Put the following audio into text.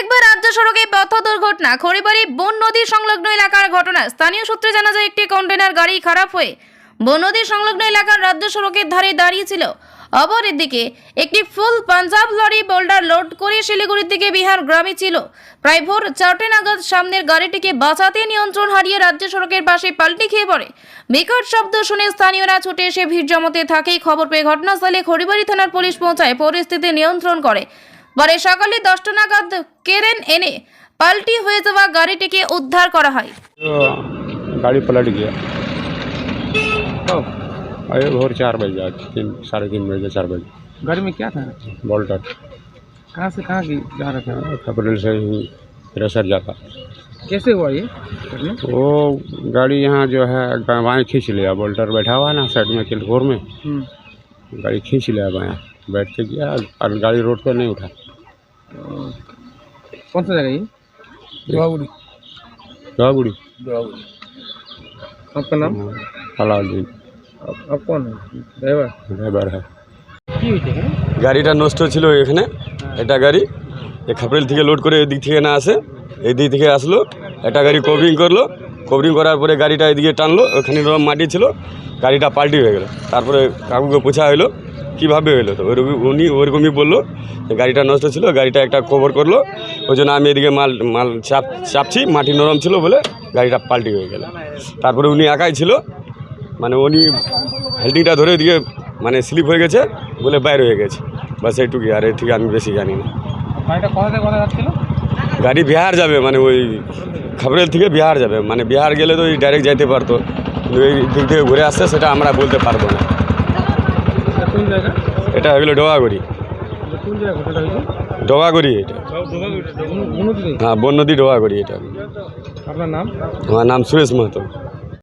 দেখবে রাজ্য সড়কে পথ দুর্ঘটনা। খড়িবাড়ি বন নদী সংলগ্ন এলাকার ঘটনা। স্থানীয় সূত্রে জানা যায়, একটি কন্টেনার গাড়ি খারাপ হয়ে বন নদী সংলগ্ন এলাকার রাজ্য সড়কের ধারে দাঁড়িয়েছিল। অপরের দিকে একটি ফুল পাঞ্জাব লরি বোল্ডার লোড করে শিলিগুড়ির দিকে বিহার গ্রামে ছিল। প্রায় ভোর চারটে নাগাদ সামনের গাড়িটিকে বাঁচাতে নিয়ন্ত্রণ হারিয়ে রাজ্য সড়কের পাশে পাল্টি খেয়ে পড়ে। বিকট শব্দ শুনে স্থানীয়রা ছুটে এসে ভিড় জমাতে থাকেই খবর পেয়ে ঘটনাস্থলে খড়িবাড়ি থানার পুলিশ পৌঁছায়। পরিস্থিতি নিয়ন্ত্রণ করে পরে সকালে দশটা নাগাদ কেরেন এনে পাল্টি হয়ে যাওয়া গাড়িটিকে উদ্ধার করা হয় तो गाड़ी पलट गया कब अरे भोर चार बजे आज तीन साढ़े तीन बजे चार बजे गाड़ी में क्या था बोल्टर कहाँ से कहाँ की जा रहा था खपरेल से ही रेसर जाता कैसे हुआ ये घटना? वो गाड़ी यहाँ जो है बाएँ खींच लिया बोल्टर बैठा हुआ है ना साइड में किलखोर में हम्म, गाड़ी खींच लिया बायाँ बैठ के गया और गाड़ी रोड पे नहीं उठा तो कौन सा जगह ये दुआगुड़ी दोहागुड़ी आपका नाम अलाउद्दीन आप, आप कौन है ड्राइवर ड्राइवर है কি হয়েছে এখানে গাড়িটা নষ্ট ছিল এখানে এটা গাড়ি এ খাপড়েল থেকে লোড করে এদিক থেকে না আসে এই দিক থেকে আসলো একটা গাড়ি কভারিং করলো কভারিং করার পরে গাড়িটা এদিকে টানলো ওখানে নরম মাটি ছিল গাড়িটা পাল্টি হয়ে গেলো তারপরে কাকুকে পোছা হলো কীভাবে হলো তো? ওরকম উনি ওরকমই বলল গাড়িটা নষ্ট ছিল গাড়িটা একটা কভার করল। ওই জন্য আমি এদিকে মাল মাল চাপ চাপছি মাটি নরম ছিল বলে গাড়িটা পাল্টি হয়ে গেল। তারপরে উনি একাই ছিল। মানে উনি হেল্ডিংটা ধরে দিয়ে মানে স্লিপ হয়ে গেছে বলে বাইরে হয়ে গেছে। বাস এইটুকুই আর এর থেকে আমি বেশি জানি না। গাড়ি বিহার যাবে মানে ওই খাবরেল থেকে বিহার যাবে। মানে বিহার গেলে তো ওই ডাইরেক্ট যাইতে পারতো। এই দিক থেকে ঘুরে আসছে সেটা আমরা বলতে পারব না। এটা হয়ে গেল ডোবাগুড়ি এটা। হ্যাঁ বন নদী হয়েছে এটা হ্যাঁ বন্যদী ডোবাগড়ি এটা। আপনার নাম? আমার নাম সুরেশ মাহাতো।